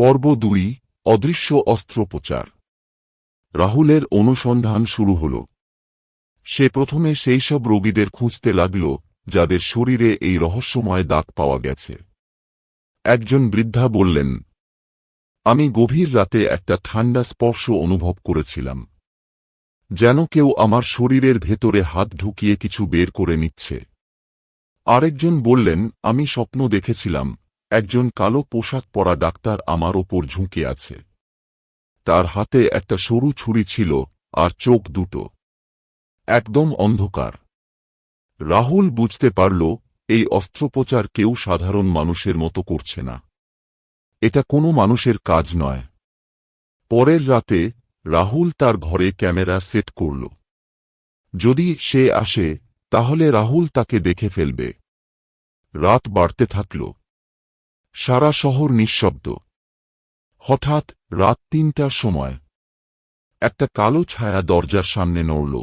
পর্ব দুই, অদৃশ্য অস্ত্রোপচার। রাহুলের অনুসন্ধান শুরু হল। সে প্রথমে সেই সব রোগীদের খুঁজতে লাগল, যাদের শরীরে এই রহস্যময় দাগ পাওয়া গেছে। একজন বৃদ্ধা বললেন, আমি গভীর রাতে একটা ঠান্ডা স্পর্শ অনুভব করেছিলাম। যেন কেউ আমার শরীরের ভেতরে হাত ঢুকিয়ে কিছু বের করে নিচ্ছে। আরেকজন বললেন, আমি স্বপ্ন দেখেছিলাম একজন কালো পোশাক পরা ডাক্তার আমার ওপর ঝুঁকে আছে। তার হাতে একটা সরু ছুরি ছিল আর চোখ দুটো। একদম অন্ধকার। রাহুল বুঝতে পারল, এই অস্ত্রোপচার কেউ সাধারণ মানুষের মতো করছে না। এটা কোনো মানুষের কাজ নয়। পরের রাতে, রাহুল তার ঘরে ক্যামেরা সেট করল। যদি সে আসে, তাহলে রাহুল তাকে দেখে ফেলবে। রাত বাড়তে থাকল। সারা শহর নিঃশব্দ। হঠাৎ রাত তিনটার সময় একটা কালো ছায়া দরজার সামনে নড়ল।